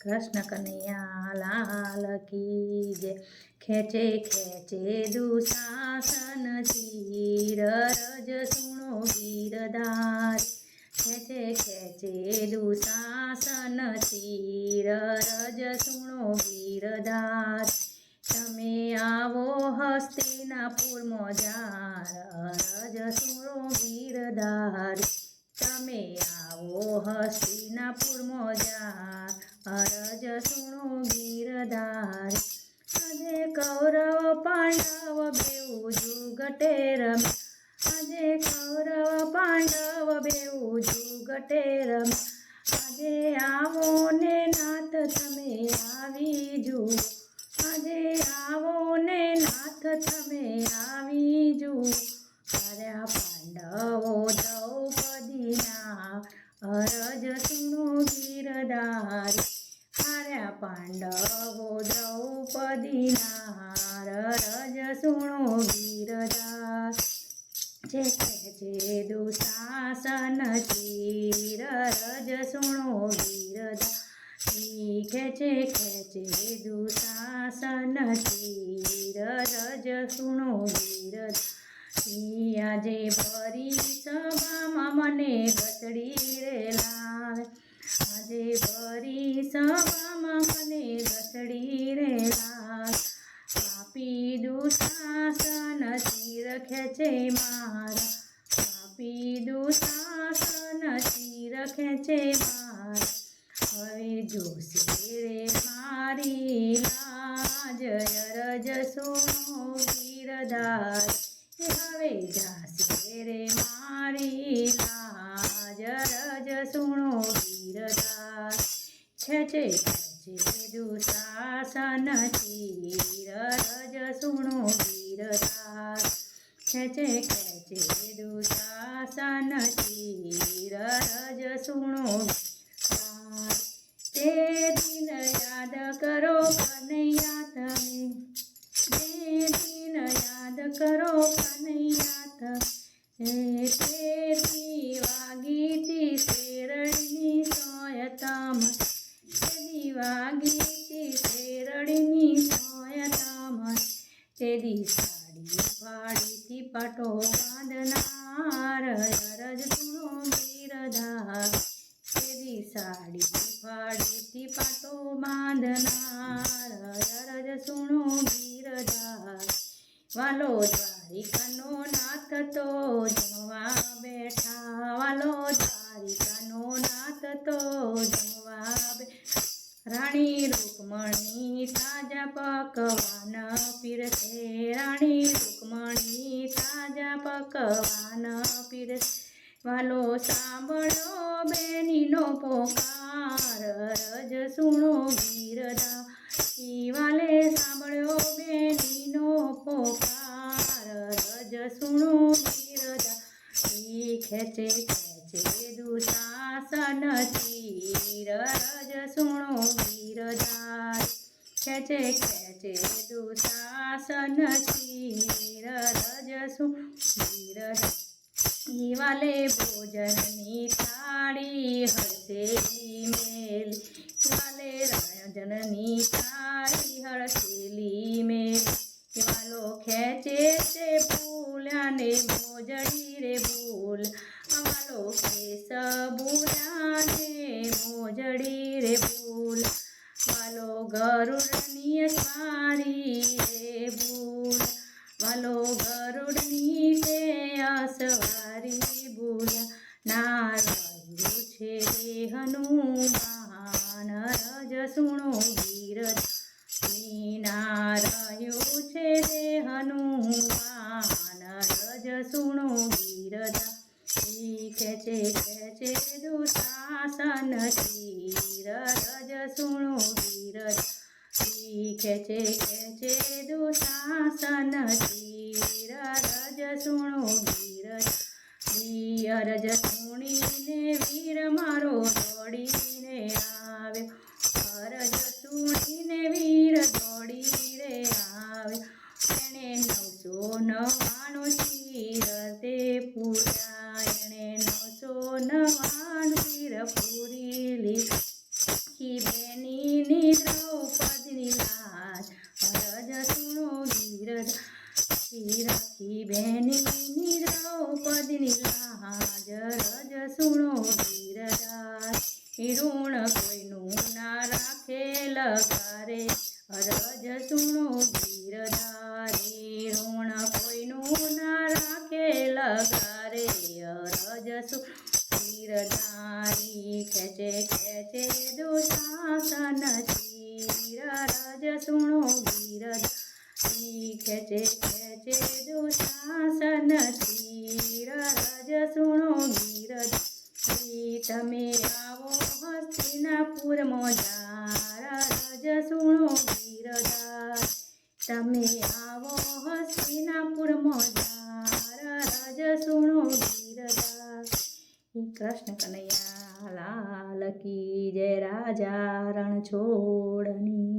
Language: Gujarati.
કૃષ્ણ કનૈયા લાલ કી જય. ખેંચે ખેંચે દુશાસન ચીર રજ સુણો ગીરધાર ખેંચે ખેંચે દુશાસન ચીર રજ સુણો ગીરધાર તમે આવો હસ્તિનાપુરમાં જાર રજ સુણો ગીરધાર તમે આવો હસ્તિનાપુરમાં જા અરજ સુણો ગીરધાર. આજે કૌરવ પાંડવ બેઉ જુગટે રમ આજે કૌરવ પાંડવ બેઉ જુગટે આજે આવો ને નાથ તમે આવી જુ આજે આવો ને નાથ તમે આવી જુ કર્યા પાંડવો દ્રૌપદીના અરજ સુણો ગીરધાર. પાંડવો દ્રૌપદીના અરજ સુણો ગીરધાર જે જે દુશાસન ચીર રજ સુણો ગીરધાર ખેચે ખેચે દુશાસન ચીર રજ સુણો ઈ આજે ભરી સભામાં મને ગચડી ખેંચે માર, હવે જોશે રે મારી લાજ, અરજ સોનો ગીરદાર હવે જાશે રે મારી લાજ રજ સુણો ગીરદાર છે છે દુશાસન ચીર રજ સુણો ગીરદાર છે ખેંચે કરો કનૈયા તમે. જે દિન યાદ કરો કનૈયા તમે. તેથી વાગીતી શેરડીની સોયતમ વાલો દ્વારિકાનો નાથ તો જમવા બેઠા. વાલો દ્વારિકાનો નાથ તો જમવા રાણી રૂકમણી તાજા પકવાન પીરસે. રાણી રૂકમણી તાજા પકવાન પીરસે. વાલો સાંભળો બેનીનો પોકાર. રજ સુણો ગીરદા ઈ સાંભળ્યો બેનીનો પોકાર. સુણો ગીરદા ખેંચે ખેંચે દુશાસન ચીર સુણો ગીરદાર ખેંચે ખેંચે દુશાસન ચીર રજ સુણો ગીરદાર ઈ ભોજનની થાળી હળસેલી મોજડી રે ભૂલ વાલો ગરુડની સ્વારી રે ભૂલ વાલો ગરુડની તે અસવારી ભૂલ ના રહ્યું છે હનુમાન ખેંચે દુશાસન તીર રજ સુણો વીર. ઈ અરજ સુણીને વીર મારો દોડીને આવ્યો રજ સુણીને વીર દોડી રે આવ્યો એણે નવસો નવાણું ચીર તે પૂરા. એણે નવસો નવાણું બેની દ્રૌપદની લાજ રજ સુણો ગીરધા ઋણ કોઈનું ના રાખે લગારે અરજ સુણો ગીરધારી ઋણ કોઈનું ના રાખે લગારે અરજ સુ ગીરધારી ખેંચે ખેંચે દુશાસન શિર રજ સુણો ગીરધારી ખેંચે ગીરધારી તમે આવો હસ્તિનાપુર મોજાર રજ સુણો ગીરધાર. તમે આવો હસ્તિનાપુર મોજાર રજ સુણો ગીરધાર કૃષ્ણ કનૈયા, લાલ કી જય રાજા રણ છોડની